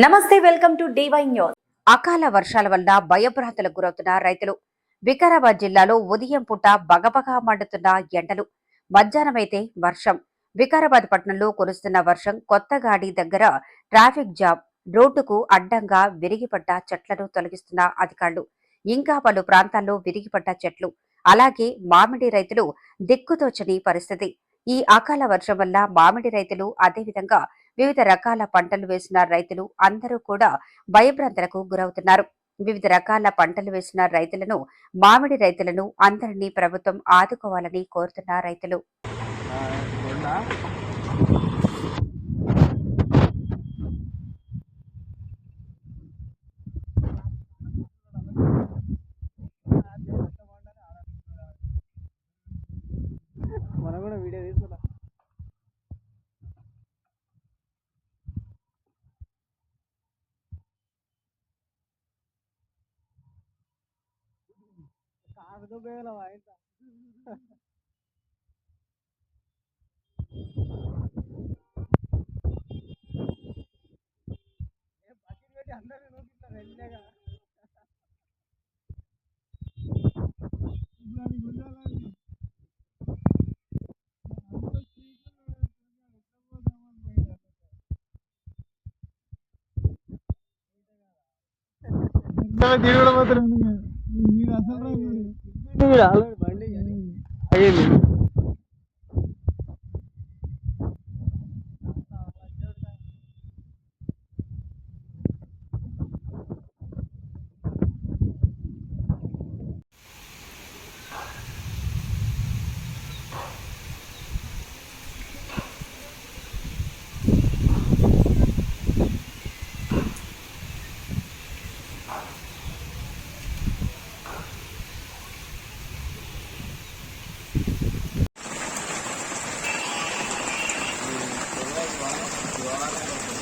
నమస్తే welcome to DY news. అకాల వర్షాల వల్ల భయభ్రాంతులకు గురవుతున్న రైతులు. వికారాబాద్ జిల్లాలో ఉదయం పూట బగబగా మండుతున్న ఎండలు. మధ్యాహ్నమైతే వర్షం. వికారాబాద్ పట్టణంలో కురుస్తున్న వర్షం కొత్తగాడి దగ్గర ట్రాఫిక్ జామ్. రోడ్డుకు అడ్డంగా విరిగిపడ్డ చెట్లను తొలగిస్తున్న అధికారులు. ఇంకా పలు ప్రాంతాల్లో విరిగిపడ్డ చెట్లు. అలాగే మామిడి రైతులు దిక్కుతోచని పరిస్థితి. ఈ అకాల వర్షం వల్ల మామిడి రైతులు అదేవిధంగా వివిధ రకాల పంటలు వేసిన రైతులు అందరూ కూడా భయభ్రాంతలకు గురవుతున్నారు. వివిధ రకాల పంటలు వేసిన రైతులను మామిడి రైతులను అందరినీ ప్రభుత్వం ఆదుకోవాలని కోరుతున్న రైతులు. మనం కూడా వీడియో తీసుకున్నా కాదు బేగల వాయింట బకెట్ పెట్టి అందరూ నూకిస్తారు వెళ్ళగా బండి Gracias.